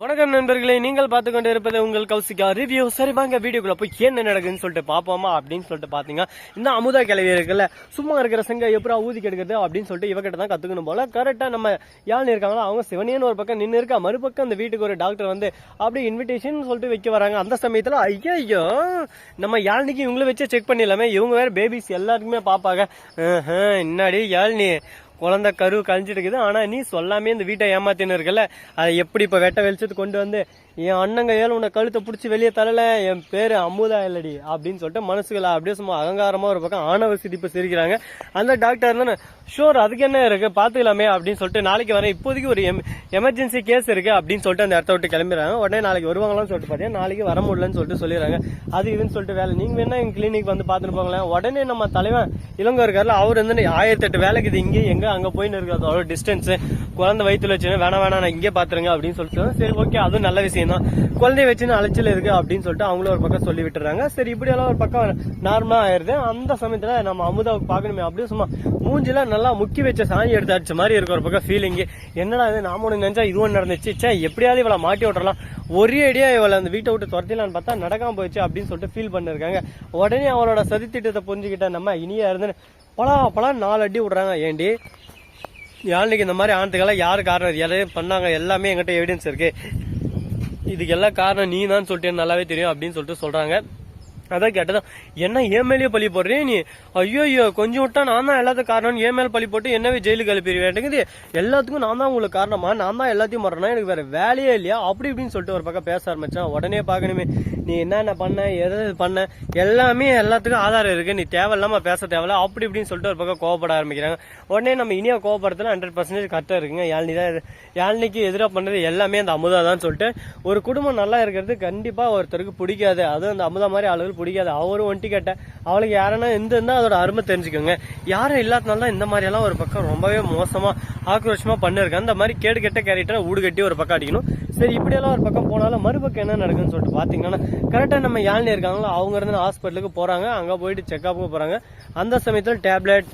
வணக்கம் நண்பர்களே நீங்கள் பார்த்து கொண்டு இருப்பது உங்கள் கௌசிகா ரிவ்யூ சரி வாங்க வீடியோக்குள்ள போய் என்ன நடக்குதுன்னு சொல்லிட்டு பார்ப்போமா அப்படின்னு சொல்லிட்டு பார்த்தீங்கன்னா இந்த அமுதா கிளவி இருக்குல்ல சும்மா இருக்கிற செங்க எப்படா ஊதி கெடுக்கிறது அப்படின்னு சொல்லிட்டு இவகிட்ட தான் கத்துக்கணும் போல. கரெக்டாக நம்ம யாழ்னு இருக்காங்களோ அவங்க சிவனியன்னு ஒரு பக்கம் நின்று இருக்கா மறுபக்கம் அந்த வீட்டுக்கு ஒரு டாக்டர் வந்து அப்படி இன்விடேஷன் சொல்லிட்டு வைக்க வராங்க. அந்த சமயத்துல ஐயோ நம்ம யாழ்னிக்கு இவங்கள வச்சு செக் பண்ணிடலாமே இவங்க வேற பேபிஸ் எல்லாருக்குமே பார்ப்பாங்க. என்னடி யாழ்னி? குழந்தை கரு கழிஞ்சிட்டு இருக்குது ஆனால் நீ சொல்லாமே இந்த வீட்டை ஏமாத்தின்னு இருக்கல அதை எப்படி இப்போ வெட்ட வெளிச்சத்து கொண்டு வந்து என் அண்ணங்க ஏழு உன்னை கழுத்தை பிடிச்சி வெளியே தரல? என் பேர் அமுதா இல்லடி அப்படின்னு சொல்லிட்டு மனசுகளை அப்படியே சும்மா அகங்காரமாக ஒரு பக்கம் ஆணவ சிரிப்பு சிரிக்கிறாங்க. அந்த டாக்டர் தானே ஷோர் அதுக்கு என்ன இருக்குது பார்த்துக்கலாமே அப்படின்னு சொல்லிட்டு நாளைக்கு வரேன் இப்போதைக்கு ஒரு எம் எமர்ஜென்சி கேஸ் இருக்குது அப்படின்னு சொல்லிட்டு அந்த இடத்த விட்டு கிளம்பிடுறாங்க. உடனே நாளைக்கு வருவாங்களான்னு சொல்லிட்டு பார்த்தீங்கன்னா நாளைக்கு வர முடியலன்னு சொல்லிட்டு சொல்லிடுறாங்க. அது இதுன்னு சொல்லிட்டு வேலை. நீங்கள் வேணா எங்கள் கிளினிக் வந்து பார்த்துட்டு போங்களேன். உடனே நம்ம தலைவன் இளங்க இருக்காரில் அவர் வந்து ஆயிரத்தெட்டு வேலைக்குது வேலைக்கு இது இங்கே எங்க அங்க போயின்னு இருக்கு. அதோட டிஸ்டன்ஸ் குழந்தை வயிற்றுல வச்சு வேணாம் வேணாம் நான் இங்கே பாத்துருங்க அப்படின்னு சொல்லிட்டு சரி ஓகே அதுவும் நல்ல விஷயம் தான் குழந்தைய வச்சுன்னு அலைச்சல் இருக்கு அப்படின்னு சொல்லிட்டு அவங்களும் ஒரு பக்கம் சொல்லி விட்டுறாங்க. சரி இப்படி எல்லாம் ஒரு பக்கம் நார்மலா ஆயிருது. அந்த சமயத்துல நம்ம அமுதாவுக்கு பார்க்கணுமே அப்படியே சும்மா மூஞ்சில நல்லா முக்கி வச்ச சாணி எடுத்து அடிச்ச மாதிரி இருக்கு ஒரு பக்கம் ஃபீலிங் என்னடா இது நாம ஒண்ணு நினைச்சா இதுவும் நடந்துச்சு? ச்சே எப்படியாவது இவளை மாட்டி விட்டுறலாம். ஒரே அடியா இவளை அந்த வீட்டை விட்டு துரத்திலான்னு பார்த்தா நடக்காம போயிடுச்சு அப்படின்னு சொல்லிட்டு ஃபீல் பண்ணிருக்காங்க. உடனே அவளோட சதி திட்டத்தை புரிஞ்சுக்கிட்ட நம்ம இனியா இருந்து பலா பலா நாலு அடி விடுறாங்க. ஏண்டி? யானைக்கு இந்த மாதிரி ஆனதுக்கெல்லாம் யார் காரணம்? எதையும் பண்ணாங்க. எல்லாமே என்கிட்ட எவிடன்ஸ் இருக்குது இதுக்கெல்லாம் காரணம் நீ தான் சொல்லிட்டு நல்லாவே தெரியும் அப்படின்னு சொல்லிட்டு சொல்கிறாங்க அதான் கேட்டதான் என்ன ஏன் மேலேயே பழி போடுறேன் நீ? ஐயோ ஐயோ கொஞ்சம் விட்டா நான் தான் எல்லாத்துக்கும் காரணம் ஏன் மேல பழி போட்டு என்னவே ஜெயிலுக்கு அனுப்பிடுவேன் எல்லாத்துக்கும் நான் தான் உங்களுக்கு காரணமா? நான் தான் எல்லாத்தையும் மாறணும் எனக்கு வேற வேலையே இல்லையா? அப்படி இப்படின்னு சொல்லிட்டு ஒரு பக்கம் பேச ஆரம்பிச்சேன். உடனே பார்க்கணுமே நீ என்னென்ன பண்ண எது எது பண்ண எல்லாமே எல்லாத்துக்கும் ஆதாரம் இருக்கு. நீ தேவையில்லாம பேச தேவையில்ல. அப்படி இப்படின்னு சொல்லிட்டு ஒரு பக்கம் கோவப்பட ஆரம்பிக்கிறாங்க. உடனே நம்ம இனியா கோவப்படுறதுல ஹண்ட்ரட் பர்சன்டேஜ் கரெக்டாக இருக்குங்க. யாழ்னி தான் யாழ்னிக்கு எதிராக பண்ணுறது எல்லாமே அந்த அமுதா தான் சொல்லிட்டு ஒரு குடும்பம் நல்லா இருக்கிறது கண்டிப்பா ஒருத்தருக்கு பிடிக்காது. அதுவும் அந்த அமுதா மாதிரி ஆளுகள் பிடிக்காது. அவரும் ஒண்டி கேட்ட அவளுக்கு யாருன்னா இந்த அதோட அருமை தெரிஞ்சுக்கோங்க. யாரும் இல்லாதனால தான் இந்த மாதிரி எல்லாம் ஒரு பக்கம் ரொம்பவே மோசமா ஆக்ரோஷமா பண்ணிருக்கேன் அந்த மாதிரி கேடு கெட்ட கேரக்டரை ஊடு கட்டி ஒரு பக்கம் அடிக்கணும். சரி இப்படியெல்லாம் ஒரு பக்கம் போனாலும் மறுபக்கம் என்ன நடக்குன்னு சொல்லிட்டு பாத்தீங்கன்னா கரெக்டா நம்ம யாழ்னி இருக்காங்களோ? அவங்க இருந்து ஹாஸ்பிட்டலுக்கு போறாங்க. அங்க போயிட்டு செக்கப்புக்கு போறாங்க. அந்த சமயத்துல டேப்லெட்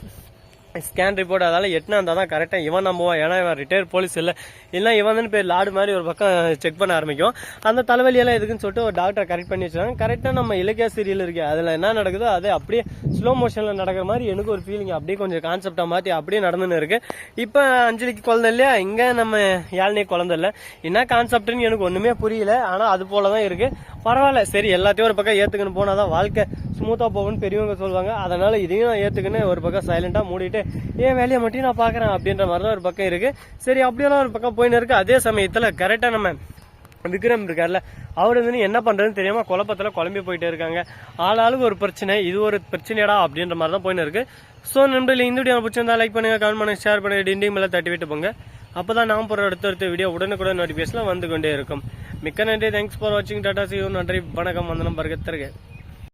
ஸ்கேன் ரிப்போர்ட் அதால் எட்டுனா இருந்தால் தான் கரெக்டாக இவன் நம்புவான் ஏன்னா இவன் ரிட்டையர் போலீஸ் இல்லை. இல்லை இவன் பேர் லாடு மாதிரி ஒரு பக்கம் செக் பண்ண ஆரம்பிக்கும். அந்த தலைவலியெல்லாம் எதுக்குன்னு சொல்லிட்டு ஒரு டாக்டரை கரெக்ட் பண்ணி வச்சிருக்காங்க. கரெக்டாக நம்ம இலக்கிய சீரியல் இருக்குது அதில் என்ன நடக்குதோ அது அப்படியே ஸ்லோ மோஷனில் நடக்கிற மாதிரி எனக்கு ஒரு ஃபீலிங் அப்படியே கொஞ்சம் கான்செப்டாக மாற்றி அப்படியே நடந்துன்னு இருக்குது இப்போ அஞ்சலிக்கு குழந்தை இல்லையா? இங்கே நம்ம யாழ்னி குழந்தை இல்லை. என்ன கான்செப்ட்னு எனக்கு ஒன்றுமே புரியல. ஆனால் அது போல தான் இருக்குது பரவாயில்ல. சரி எல்லாத்தையும் ஒரு பக்கம் ஏற்றுக்கணும் போனால் தான் வாழ்க்கை ஸ்மூத்தாக போகும்னு பெரியவங்க சொல்லுவாங்க. அதனால் இதையும் நான் ஏற்றுக்குன்னு ஒரு பக்கம் சைலண்ட்டாக மூடிட்டு ஏன் வேலையை மட்டும் நான் பார்க்குறேன் அப்படின்ற மாதிரி தான் ஒரு பக்கம் இருக்கு. சரி அப்படியெல்லாம் ஒரு பக்கம் போயின்னு இருக்கு. அதே சமயத்தில் கரெக்டாக நம்ம விக்ரம் இருக்கார்ல அவர் வந்து என்ன பண்ணுறதுன்னு தெரியாமல் குழப்பத்துல குழம்பி போயிட்டே இருக்காங்க. ஆளாளுக்கு ஒரு பிரச்சனை இது ஒரு பிரச்சனையடா அப்படின்ற மாதிரி தான் போயின்னு இருக்கு. ஸோ நண்பர்களே இந்த வீடியோ பிடிச்சிருந்தா லைக் பண்ணுங்கள் கமெண்ட் பண்ணுங்க ஷேர் பண்ணி டிண்டிங் மேலே தட்டி விட்டு போங்க. அப்பதான் நான் போகிற அடுத்த அடுத்த வீடியோ உடனுக்குடன் நோட்டிஃபிகேஷனில் வந்து கொண்டே இருக்கும். மிக்க நன்றி தேங்க்ஸ் ஃபார் வாட்சிங் டாடா சியூ நன்றி வணக்கம் வந்தனம் பருகத்திற்கு